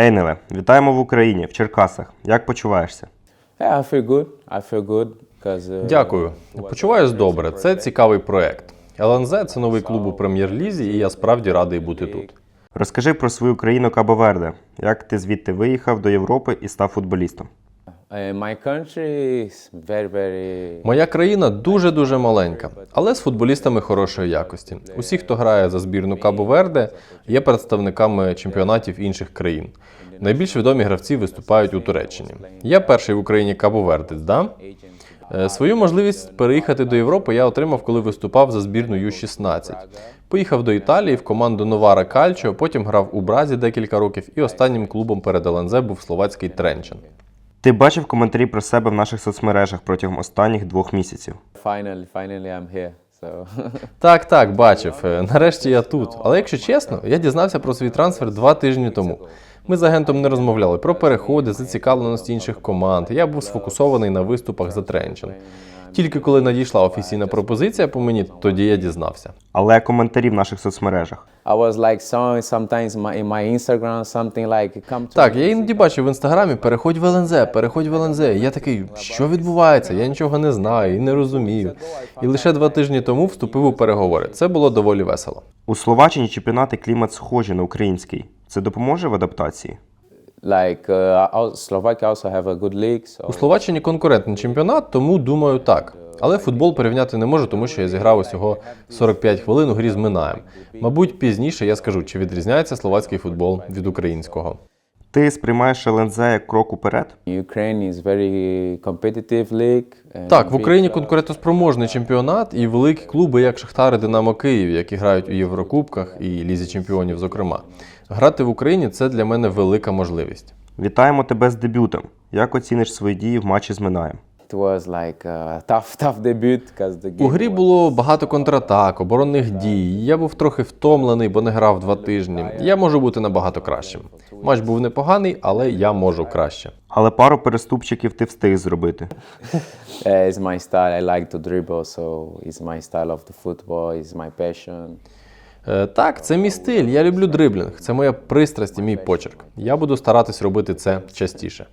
Ейнеле, вітаємо в Україні, в Черкасах. Як почуваєшся? Yeah, I feel good. I feel good because. Uh, Дякую. Почуваюсь добре. Це цікавий проект. ЛНЗ це новий клуб у прем'єр-лізі, і я справді радий бути тут. Розкажи про свою країну Кабо-Верде. Як ти звідти виїхав до Європи і став футболістом? Very. Моя країна дуже дуже маленька, але з футболістами хорошої якості. Усі, хто грає за збірну Кабо Верде, є представниками чемпіонатів інших країн. Найбільш відомі гравці виступають у Туреччині. Я перший в Україні Кабо Вердець, да? Е, Свою можливість переїхати до Європи я отримав, коли виступав за збірну Ю-16. Поїхав до Італії в команду Новара Кальчо, потім грав у Бразі декілька років, і останнім клубом перед ЛНЗ був словацький Тренчен. Ти бачив коментарі про себе в наших соцмережах протягом останніх двох місяців. Finally, finally, I'm here. So. Так, так, бачив. Е, Нарешті я тут. Але якщо чесно, я дізнався про свій трансфер два тижні тому. Ми з агентом не розмовляли про переходи, зацікавленості інших команд. Я був сфокусований на виступах за Тренчен. Тільки коли надійшла офіційна пропозиція по мені, тоді я дізнався. Але коментарі в наших соцмережах. I was like sometimes in my Instagram something like come to Так, я іноді бачив в інстаграмі переходь в ЛНЗ, переходь в ЛНЗ. І Я такий, що відбувається? Я нічого не знаю і не розумію. І лише два тижні тому вступив у переговори. Це було доволі весело. У Словаччині чемпіонати клімат схожі на український. Це допоможе в адаптації? Like uh, Slovakia also have a good league. So У Словаччині конкурентний чемпіонат, тому думаю так. Але футбол порівняти не можу, тому що я зіграв усього 45 хвилин у грі з Минаєм. Мабуть, пізніше я скажу, чи відрізняється словацький футбол від українського. Ти сприймаєш ЛНЗ як крок уперед? Is very competitive league. Так, в Україні конкурентоспроможний чемпіонат і великі клуби, як Шахтар і Динамо Київ, які грають у Єврокубках і Лізі Чемпіонів, зокрема. Грати в Україні це для мене велика можливість. Вітаємо тебе з дебютом. Як оціниш свої дії в матчі з Минаєм? It was like a tough, tough debut the game У грі було багато контратак, оборонних дій. Я був трохи втомлений, бо не грав два тижні. Я можу бути набагато кращим. Матч був непоганий, але я можу краще. Але пару переступчиків ти встиг зробити. It's my style. I like to dribble, so it's my style of the football. It's my passion. Е, Так, це мій стиль. Я люблю дриблінг. Це моя пристрасть і мій почерк. Я буду старатись робити це частіше.